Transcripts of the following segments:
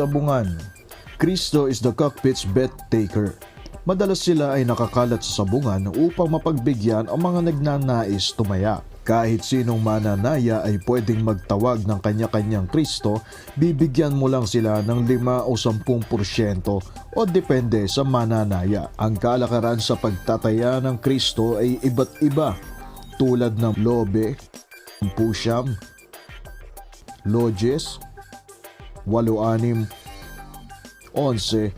Sabungan Kristo is the cockpit's bet taker. Madalas sila ay nakakalat sa sabungan upang mapagbigyan ang mga nagnanais tumaya. Kahit sinong mananaya ay pwedeng magtawag ng kanya-kanyang Kristo, bibigyan mo lang sila ng 5 o 10% o depende sa mananaya. Ang kalakaran sa pagtataya ng Kristo ay iba't iba tulad ng lobe, pusyam, lodges, walo-anim, 11,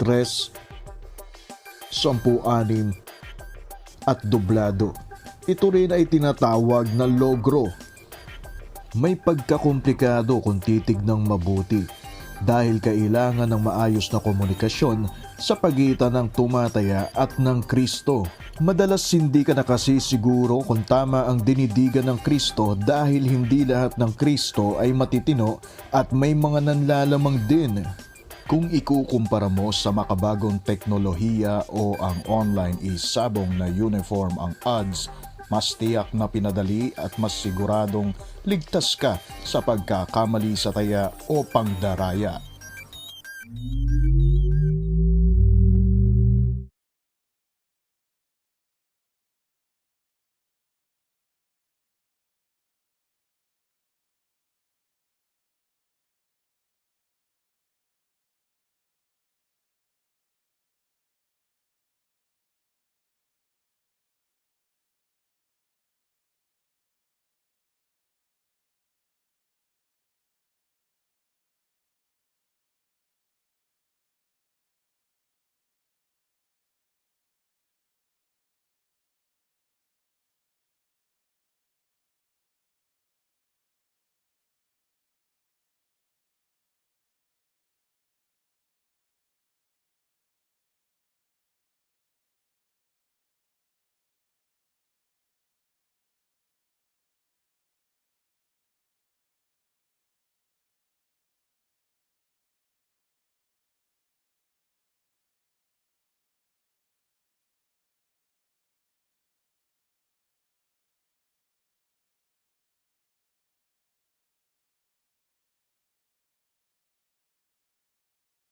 3, 10-6 at dublado. Ito rin ay tinatawag na logro. May pagkakomplikado kung titignang mabuti dahil kailangan ng maayos na komunikasyon sa pagitan ng tumataya at ng Kristo. Madalas hindi ka nakasisiguro kung tama ang dinidigan ng Kristo dahil hindi lahat ng Kristo ay matitino at may mga nanlalamang din. Kung ikukumpara mo sa makabagong teknolohiya o ang online isabong na uniform ang odds, mas tiyak na pinadali at mas siguradong ligtas ka sa pagkakamali sa taya o pangdaraya.